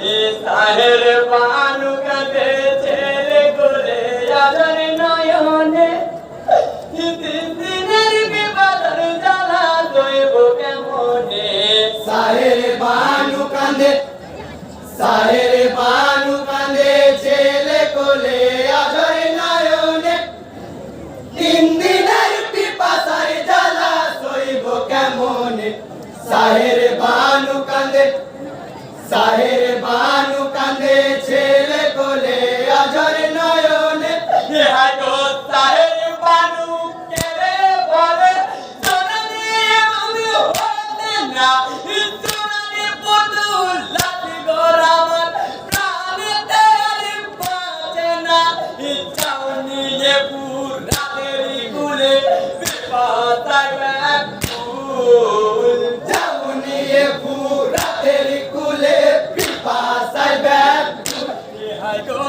ইসাহের বানু কাঁধে ছেলে করে আদর নয়নে। দিনের বিবাদর জ্বালা দৈব কেমনে? সাহের বানু কাঁদে সাহের বানু কাঁদে ছেলে কোলে আদর নয়নে। তিন দিনের পিপাসার জ্বালা দৈব কেমনে? সাহের বানু সাহেবানু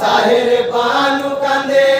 সাহের বানু কান্দে।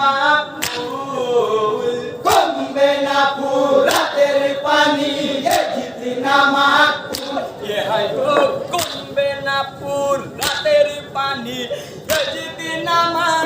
মাকুল কমবে না পুরাতের পানি এ জিতনা মাকুল এ হাই গো কমবে না পুরাতের পানি এ জিতনা মাকুল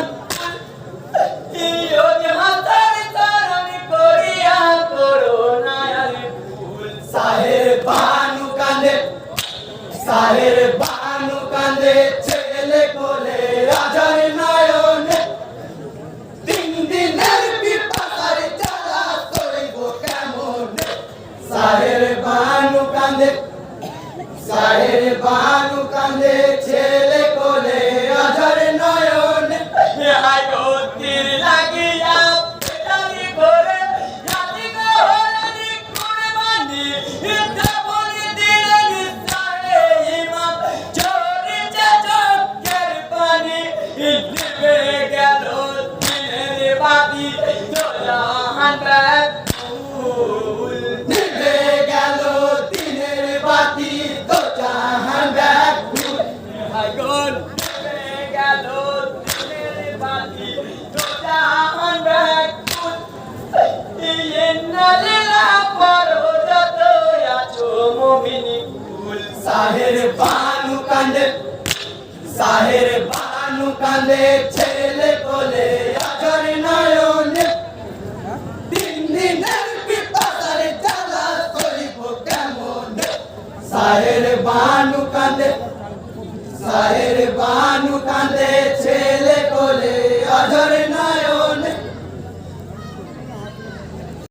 কাঁদে সাহের বানু কাঁদে ছেলে বানু কান্দে সাহের বানু কান্দে ছেলে কোলে আজর নয়নে দিন দিনের পিপাসার জ্বালা সইব কেমন সাহের বানু কান্দে সাহের বানু কান্দে ছেলে কোলে আজর